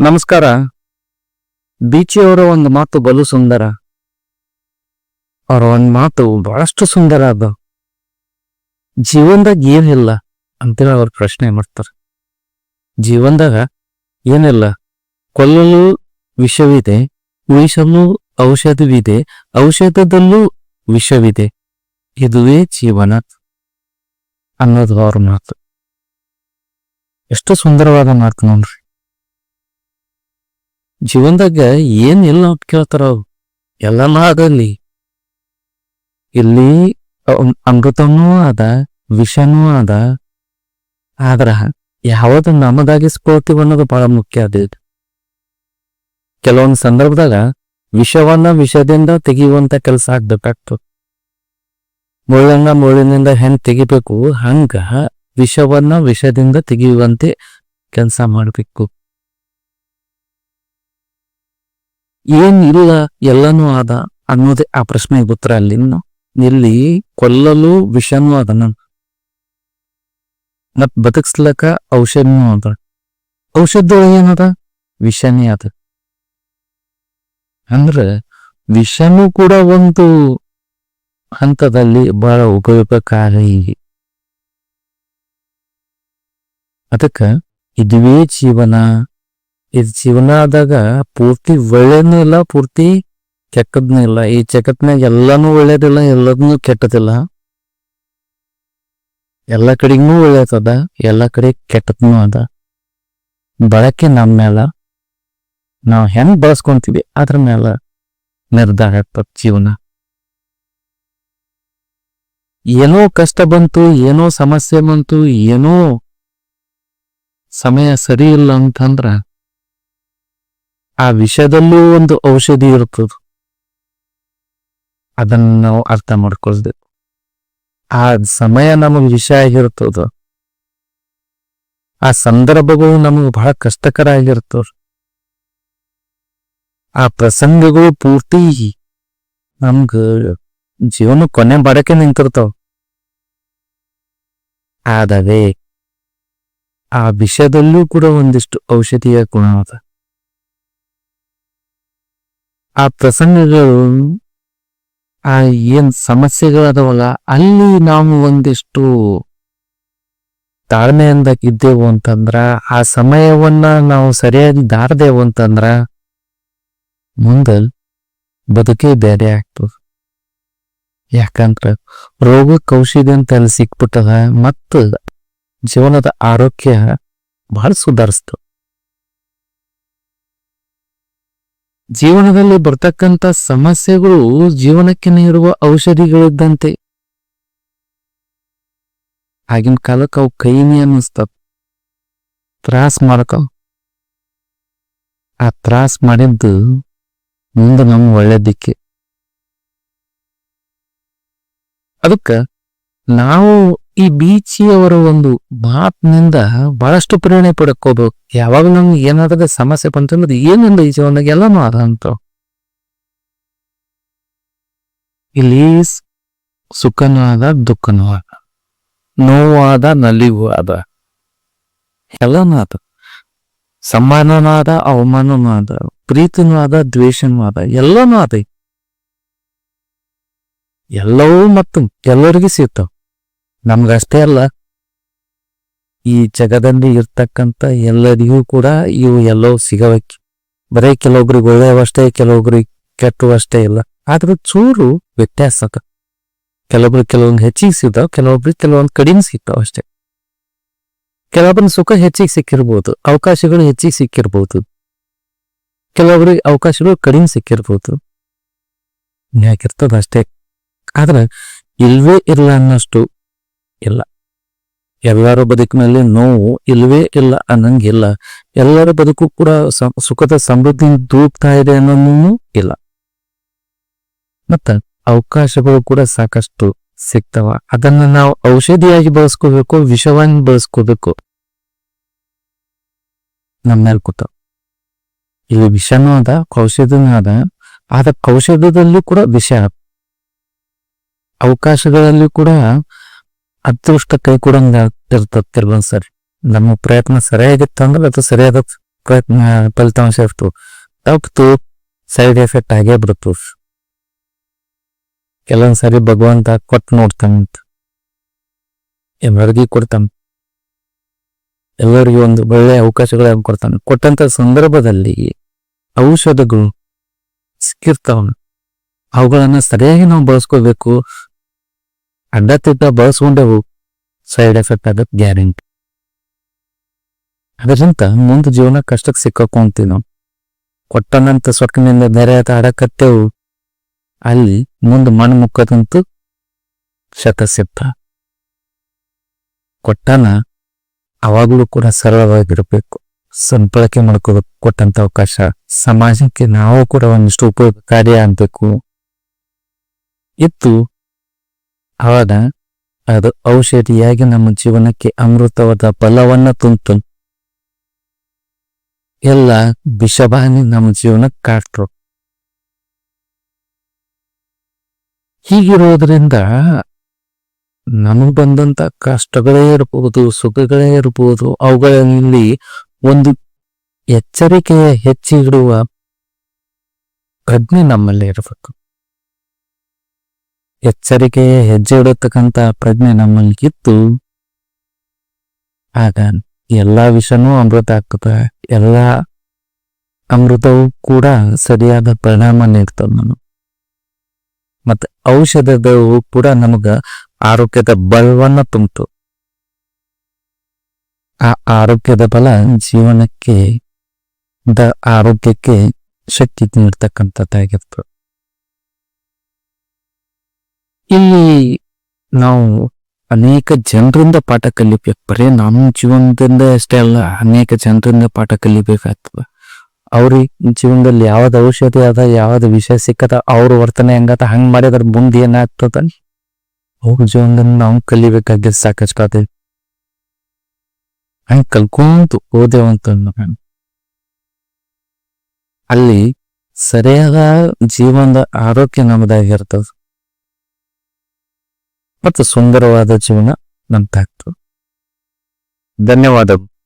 ನಮಸ್ಕಾರ. ಬೀಚಿಯವರ ಒಂದು ಮಾತು ಬಲು ಸುಂದರ. ಅವರ ಒಂದು ಮಾತು ಬಹಳಷ್ಟು ಸುಂದರ ಅದು. ಜೀವನದಾಗ ಏನಿಲ್ಲ ಅಂತೇಳಿ ಅವ್ರ ಪ್ರಶ್ನೆ ಮಾಡ್ತಾರೆ. ಜೀವನದಾಗ ಏನಿಲ್ಲ ಕೊಲ್ಲಲು ವಿಷವಿದೆ, ಉಳಿಸಲು ಔಷಧವಿದೆ, ಔಷಧದಲ್ಲೂ ವಿಷವಿದೆ. ಇದುವೇ ಜೀವನ ಅನ್ನೋದು ಅವ್ರ ಮಾತು. ಎಷ್ಟು ಸುಂದರವಾದ ಮಾತು ನೋಡ್ರಿ. ಜೀವನದಾಗ ಏನ್ ಇಲ್ಲ ಅಂತ ಕೇಳ್ತಾರ ಅವ್ರು. ಎಲ್ಲನೂ ಅದಲ್ಲಿ ಇಲ್ಲಿ ಅಮ್- ಅಮೃತನೂ ಅದ ವಿಷನೂ ಅದ ಆದ್ರ ಯಾವ್ದು ನಮದಾಗಿಸ್ಕೊಳ್ತೀವಿ ಅನ್ನೋದು ಬಹಳ ಮುಖ್ಯ ಅದ ಕೆಲವೊಂದು ಸಂದರ್ಭದಾಗ ವಿಷವನ್ನ ವಿಷದಿಂದ ತೆಗೆಯುವಂತ ಕೆಲಸ ಆಗ್ಬೇಕಾಗ್ತದೆ. ಮುಳ್ಳನ್ನ ಮುಳ್ಳಿನಿಂದ ಹೆಂಗ್ ತೆಗಿಬೇಕು, ಹಂಗ ವಿಷವನ್ನ ವಿಷದಿಂದ ತೆಗೆಯುವಂತೆ ಕೆಲಸ ಮಾಡ್ಬೇಕು. ಏನ್ ಇಲ್ಲ ಎಲ್ಲನೂ ಆದ ಅನ್ನೋದೇ ಆ ಪ್ರಶ್ನೆಗೆ ಉತ್ತರ ಅಲ್ಲಿ. ಇನ್ನು ಇಲ್ಲಿ ಕೊಲ್ಲಲು ವಿಷನೂ ಅದ ನನ್ ಮತ್ ಬದುಕ್ಸ್ಲಕ್ಕ ಔಷಧನೂ ಅದ ಔಷಧದೊಳಗೆ ಏನದ? ವಿಷನೇ ಅದ ಅಂದ್ರ ವಿಷನು ಕೂಡ ಒಂದು ಹಂತದಲ್ಲಿ ಬಹಳ ಉಪಯೋಗಕಾರಿ ಅದಕ್ಕ ಇದುವೇ ಜೀವನ ಇದು ಜೀವನ ಆದಾಗ ಪೂರ್ತಿ ಒಳ್ಳೇನೂ ಇಲ್ಲ, ಪೂರ್ತಿ ಕೆಟ್ಟದ್ನೂ ಇಲ್ಲ. ಈ ಜಗತ್ನಾಗ ಎಲ್ಲಾನು ಒಳ್ಳೇದಿಲ್ಲ ಎಲ್ಲದನ್ನೂ ಕೆಟ್ಟದಿಲ್ಲ. ಎಲ್ಲ ಕಡೆಗೂ ಒಳ್ಳೇದದ ಎಲ್ಲ ಕಡೆ ಕೆಟ್ಟದ್ನೂ ಅದ. ಬಳಕೆ ನಮ್ಮ ಮೇಲ ನಾವು ಹೆಂಗ್ ಬಳಸ್ಕೊಂತೀವಿ, ಅದ್ರ ಮೇಲ ನಿರ್ಧಾರ ಆಗ್ತದ ಜೀವನ. ಏನೋ ಕಷ್ಟ ಬಂತು, ಏನೋ ಸಮಸ್ಯೆ ಬಂತು, ಏನೋ ಸಮಯ ಸರಿ ಇಲ್ಲ ಅಂತಂದ್ರ ಆ ವಿಷಯದಲ್ಲೂ ಒಂದು ಔಷಧಿ ಇರ್ತದ. ಅದನ್ನ ನಾವು ಅರ್ಥ ಮಾಡ್ಕೊಳ್ಬೇಕು. ಆ ಸಮಯ ನಮಗ್ ವಿಷ ಆಗಿರ್ತದ. ಆ ಸಂದರ್ಭಗಳು ನಮಗ್ ಬಹಳ ಕಷ್ಟಕರ ಆಗಿರ್ತವ ಆ ಪ್ರಸಂಗಗಳು ಪೂರ್ತಿ ನಮ್ಗ ಜೀವನ ಕೊನೆ ಬಡಕೆ ನಿಂತಿರ್ತಾವ. ಆದರೆ ಆ ವಿಷಯದಲ್ಲೂ ಕೂಡ ಒಂದಿಷ್ಟು ಔಷಧಿಯ ಗುಣ ಅದ. ಆ ಪ್ರಸಂಗಗಳು, ಆ ಏನ್ ಸಮಸ್ಯೆಗಳದವಲ್ಲ, ಅಲ್ಲಿ ನಾವು ಒಂದಿಷ್ಟು ತಾಳ್ಮೆಯಿಂದ ಇದ್ದೇವು ಅಂತಂದ್ರ, ಆ ಸಮಯವನ್ನ ನಾವು ಸರಿಯಾಗಿ ದಾರದೇವು ಅಂತಂದ್ರ, ಮುಂದ ಬದುಕೇ ಬೇರೆ ಆಗ್ತದೆ. ಯಾಕಂದ್ರ ರೋಗಕ್ಕೆ ಔಷಧಿ ಅಂತ ಅಲ್ಲಿ ಸಿಕ್ಬಿಟ್ಟದ, ಮತ್ತ ಜೀವನದ ಆರೋಗ್ಯ ಬಹಳ ಸುಧಾರಿಸ್ತು ಜೀವನದಲ್ಲಿ ಬರ್ತಕ್ಕಂಥ ಸಮಸ್ಯೆಗಳು ಜೀವನಕ್ಕೆ ನೀಡುವ ಔಷಧಿಗಳಿದ್ದಂತೆ. ಆಗಿನ ಕಾಲಕ್ಕೆ ಅವು ಕೈನಿ ಅನ್ನಿಸ್ತ ತ್ರಾಸ ಮಾಡ್ಕ. ಆ ತ್ರಾಸ ಮಾಡಿದ್ದು ಮುಂದೆ ನಮ್ಮ ಒಳ್ಳೆದಿಕ್ಕೆ. ಅದಕ್ಕ ನಾವು ಈ ಬೀಚಿಯವರ ಒಂದು ಮಾತಿನಿಂದ ಬಹಳಷ್ಟು ಪ್ರೇರಣೆ ಪಡ್ಕೋಬೇಕು ಯಾವಾಗ ನಮ್ಗೆ ಏನಾದ್ರೆ ಸಮಸ್ಯೆ ಬಂತಂದ್ರೆ ಏನಿಲ್ಲ ಈ ಜೀವನದಾಗ, ಎಲ್ಲಾನು ಇಲ್ಲಿ ಸುಖನೂ ಆದ, ದುಃಖನೂ ಆದ. ನೋವು ಆದ, ನಲಿವು ಆದ. ಎಲ್ಲಾನು ಆದ. ಸಮ್ಮಾನನೂ ಆದ, ಅವಮಾನನೂ ಆದ. ಪ್ರೀತಿನೂ ಆದ, ದ್ವೇಷನೂ ಆದ. ಎಲ್ಲನೂ ಆದ. ಎಲ್ಲವೂ ಮತ್ತು ಎಲ್ಲರಿಗೂ ಸಿಗ್ತಾವ ನಮ್ಗಷ್ಟೇ ಅಲ್ಲ, ಈ ಜಗದಲ್ಲಿ ಇರ್ತಕ್ಕಂಥ ಎಲ್ಲರಿಗೂ ಕೂಡ ಇವು ಎಲ್ಲವೂ ಸಿಗಬೇಕು. ಬರೀ ಕೆಲವೊಬ್ರಿಗೆ ಒಳ್ಳೆಯವಷ್ಟೇ, ಕೆಲವೊಬ್ರಿಗೆ ಕೆಟ್ಟವಷ್ಟೇ ಇಲ್ಲ. ಆದ್ರೂ ಚೂರು ವ್ಯತ್ಯಾಸ ಕೆಲವೊಬ್ರು ಕೆಲವೊಂದು ಹೆಚ್ಚಿಗೆ ಸಿಗ್ತಾವ ಕೆಲವೊಬ್ರಿಗೆ ಕೆಲವೊಂದು ಕಡಿಮೆ ಸಿಗ್ತಾವ ಅಷ್ಟೇ. ಕೆಲವೊಬ್ಬನ ಸುಖ ಹೆಚ್ಚಿಗೆ ಸಿಕ್ಕಿರ್ಬೋದು, ಅವಕಾಶಗಳು ಹೆಚ್ಚಿಗೆ ಸಿಕ್ಕಿರ್ಬೋದು. ಕೆಲವೊಬ್ರಿಗೆ ಅವಕಾಶಗಳು ಕಡಿಮೆ ಸಿಕ್ಕಿರ್ಬೋದು. ಯಾಕಿರ್ತದ ಅಷ್ಟೇ. ಆದ್ರೆ ಇಲ್ವೇ ಇಲ್ಲ ಅನ್ನಷ್ಟು ಇಲ್ಲ. ಎಲ್ಲರ ಬದುಕಿನಲ್ಲಿ ನೋವು ಇಲ್ಲವೇ ಇಲ್ಲ ಅನ್ನಂಗಿಲ್ಲ. ಎಲ್ಲರ ಬದುಕು ಕೂಡ ಸುಖದ ಸಮೃದ್ಧಿ ದೂಗ್ತಾ ಇದೆ ಅನ್ನೋನು ಇಲ್ಲ. ಮತ್ತ ಅವಕಾಶಗಳು ಕೂಡ ಸಾಕಷ್ಟು ಸಿಗ್ತಾವ. ಅದನ್ನ ನಾವು ಔಷಧಿಯಾಗಿ ಬಳಸ್ಕೋಬೇಕು ವಿಷವಾಗಿ ಬಳಸ್ಕೋಬೇಕು. ನಮ್ಮ ಕೂತ. ಇಲ್ಲಿ ವಿಷನೂ ಅದ, ಔಷಧನೂ ಅದ. ಆದ ಕೌಶಲ್ಯದಲ್ಲೂ ಕೂಡ ವಿಷ. ಅವಕಾಶಗಳಲ್ಲಿ ಕೂಡ ಅದೃಷ್ಟ ಕೈ ಕೊಡಂಗ ಇರ್ತದ ಕೆಲವೊಂದ್ ಸರಿ. ನಮ್ಮ ಪ್ರಯತ್ನ ಸರಿಯಾಗಿತ್ತು ಅಂದ್ರೆ ಅದು ಸರಿಯಾದ ಪ್ರಯತ್ನ, ಫಲಿತಾಂಶ ಇರ್ತು ತಪ್ಪಿತು ಸೈಡ್ ಎಫೆಕ್ಟ್ ಆಗೇ ಬರ್ತು ಕೆಲವೊಂದ್ ಸರಿ ಭಗವಂತ ಕೊಟ್ಟು ನೋಡ್ತಾನಂತ ಎಲ್ಲರಿಗೂ ಕೊಡ್ತಾನ. ಎಲ್ಲರಿಗೂ ಒಂದು ಒಳ್ಳೆಯ ಅವಕಾಶಗಳು ಕೊಡ್ತಾನೆ. ಕೊಟ್ಟಂತ ಸಂದರ್ಭದಲ್ಲಿ ಔಷಧಗಳು ಸಿಕ್ಕಿರ್ತಾವ. ಅವುಗಳನ್ನ ಸರಿಯಾಗಿ ನಾವು ಬಳಸ್ಕೋಬೇಕು ಅಡ್ಡತಿದ್ದ ಬಳಸ್ಕೊಂಡೆವು ಸೈಡ್ ಎಫೆಕ್ಟ್ ಆಗತ್ ಗ್ಯಾರಂಟಿ. ಅದರಿಂದ ಮುಂದೆ ಜೀವನ ಕಷ್ಟಕ್ಕೆ ಸಿಕ್ಕಾಕೊಂತೀವಿ ನಾವು ಕೊಟ್ಟನಂತ ಸೊಕ್ಕಿನಿಂದ ನೆರೆ ಆಡಕತ್ತೇವು ಅಲ್ಲಿ ಮುಂದೆ ಮಣ್ಣು ಮುಕ್ಕದಂತೂ ಶತಸಿದ್ಧ. ಕೊಟ್ಟನ ಅವಾಗಲೂ ಕೂಡ ಸರಳವಾಗಿರಬೇಕು. ಸದ್ಬಳಕೆ ಮಾಡ್ಕೋಬೇಕು ಕೊಟ್ಟಂತ ಅವಕಾಶ ಸಮಾಜಕ್ಕೆ ನಾವು ಕೂಡ ಒಂದಿಷ್ಟು ಉಪಯೋಗಕಾರಿ ಆಗಬೇಕು. ಇತ್ತು ಅವಾಗ ಅದು ಔಷಧಿಯಾಗಿ ನಮ್ಮ ಜೀವನಕ್ಕೆ ಅಮೃತವಾದ ಫಲವನ್ನ ತುಂತು ಎಲ್ಲ ವಿಷಬಾನಿ ನಮ್ಮ ಜೀವನಕ್ಕೆ ಕಾಟ್ರು. ಹೀಗಿರೋದ್ರಿಂದ ನಮಗೆ ಬಂದಂತ ಕಷ್ಟಗಳೇ ಇರಬಹುದು ಸುಖಗಳೇ ಇರಬಹುದು ಅವುಗಳಲ್ಲಿ ಒಂದು ಎಚ್ಚರಿಕೆಯ ಹೆಚ್ಚಿಡುವ ಪ್ರಜ್ಞೆ ನಮ್ಮಲ್ಲಿ ಇರಬೇಕು. ಎಚ್ಚರಿಕೆಯ ಹೆಜ್ಜೆ ಇಡತಕ್ಕಂತ ಪ್ರಜ್ಞೆ ನಮ್ಮಲ್ಲಿ ಇತ್ತು ಆಗ ಎಲ್ಲಾ ವಿಷನೂ ಅಮೃತ ಆಗ್ತದೆ. ಎಲ್ಲಾ ಅಮೃತವೂ ಕೂಡ ಸರಿಯಾದ ಪರಿಣಾಮ ನೀಡ್ತದೆ ನಾನು ಮತ್ತೆ ಔಷಧದವು ಕೂಡ ನಮಗ ಆರೋಗ್ಯದ ಬಲವನ್ನ ತುಂಬಿತು ಆ ಆರೋಗ್ಯದ ಬಲ ಜೀವನಕ್ಕೆ, ದ ಆರೋಗ್ಯಕ್ಕೆ ಶಕ್ತಿ ನೀಡ್ತಕ್ಕಂಥದ್ದಾಗಿತ್ತು ಇಲ್ಲಿ ನಾವು ಅನೇಕ ಜನರಿಂದ ಪಾಠ ಕಲಿಬೇಕು. ಬರೀ ನಮ್ಮ ಜೀವನದಿಂದ ಅಷ್ಟೇ ಅಲ್ಲ, ಅನೇಕ ಜನರಿಂದ ಪಾಠ ಕಲಿಬೇಕಾಗ್ತದ. ಅವ್ರಿಗೆ ಜೀವನದಲ್ಲಿ ಯಾವ್ದು ಔಷಧಿ ಅದ, ಯಾವ್ದು ವಿಷಯ ಸಿಕ್ಕದ, ಅವ್ರ ವರ್ತನೆ ಹೆಂಗದ, ಹಂಗ್ ಮಾಡಿದ್ರ ಮುಂದೆ ಏನಾಗ್ತದ? ಅವ್ರ ಜೀವನದಿಂದ ನಾವು ಕಲಿಬೇಕಾಗಿದ್ದು ಸಾಕಷ್ಟು ಅದೇ. ಹಂಗ ಕಲ್ಕೊಂತು ಓದೇವಂತ ಅಲ್ಲಿ ಸರಿಯಾದ ಜೀವನದ ಆರೋಗ್ಯ ನಮ್ಮದಾಗಿರ್ತದ ಮತ್ತು ಸುಂದರವಾದ ಜೀವನ ನಮ್ದಾಗ್ತದೆ ಧನ್ಯವಾದಗಳು.